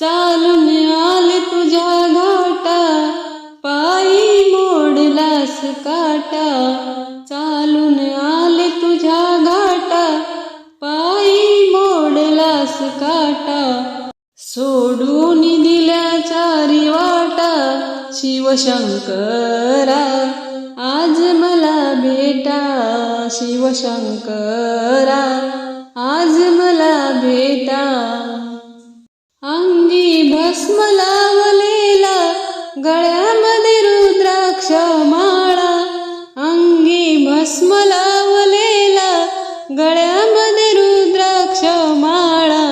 चालून आले तुझ्या घाटा. पायी मोडलास काटा. चालून आले तुझ्या घाटा. पायी मोडलास काटा. सोडून दिल्या चारी वाटा. शिवशंकरा आज मला भेटा. शिवशंकरा आज मला भेटा. गळ्यामध्ये रुद्राक्ष माळा अंगी भस्म लावलेला. गळ्यामध्ये रुद्राक्ष माळा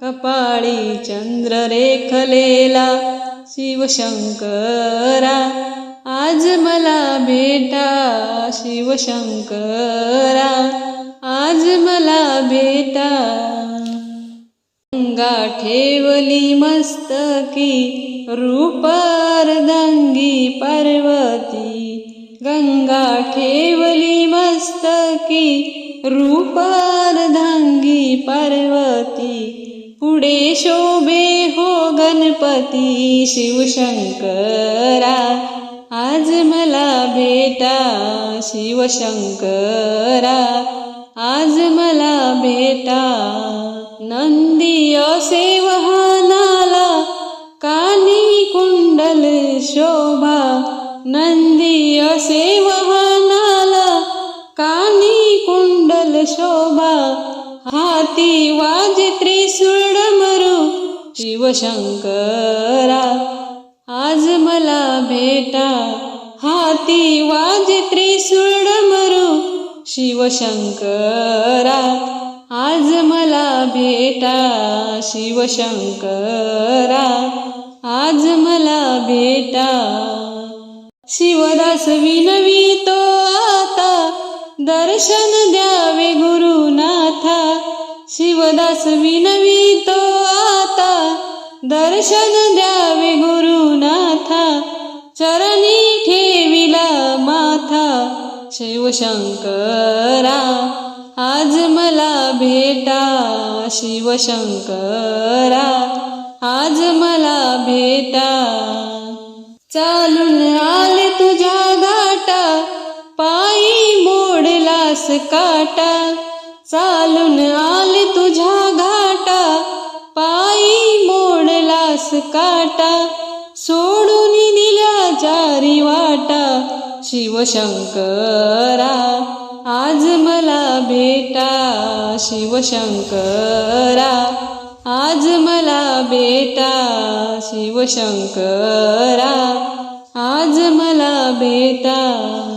कपाळी चंद्र रेखलेला शिवशंकरा आज मला भेटा शिवशंकरा आज मला भेटा. गंगा ठेवली मस्तकी रूपारदांगी पार्वती. गंगा ठेवली मस्तकी रूपार्धांगी पार्वती. पुढे शोभे हो गणपती शिवशंकरा. आज मला भेटा शिवशंकरा. आज मला भेटा नंदी असे वहानाला कानी कुंडल शोभा नंदी असे वहानाला कानी कुंडल शोभा हाती वाजे त्रिशूळ मरू शिवशंकरा. आज मला भेटा हाती वाजे त्रिशूळ मरू शिवशंकरा. आज मला भेटा शिवशंकरा. आज मला भेटा शिवदास विनवी तो आता. दर्शन द्यावे गुरुनाथा. शिवदास विनवी तो आता. दर्शन द्यावे गुरुनाथा. चरणी ठेविला माथा शिवशंकरा. भेटा शिवशंकरा. आज मला भेटा. चालून आले तुझ्या घाटा. पायी मोडलास काटा. चालून आले तुझ्या घाटा. पायी मोडलास काटा. सोडून दिल्या जारी वाटा शिवशंकरा. आज मला भेटा शिवशंकरा. आज मला भेटा शिवशंकरा. आज मला भेटा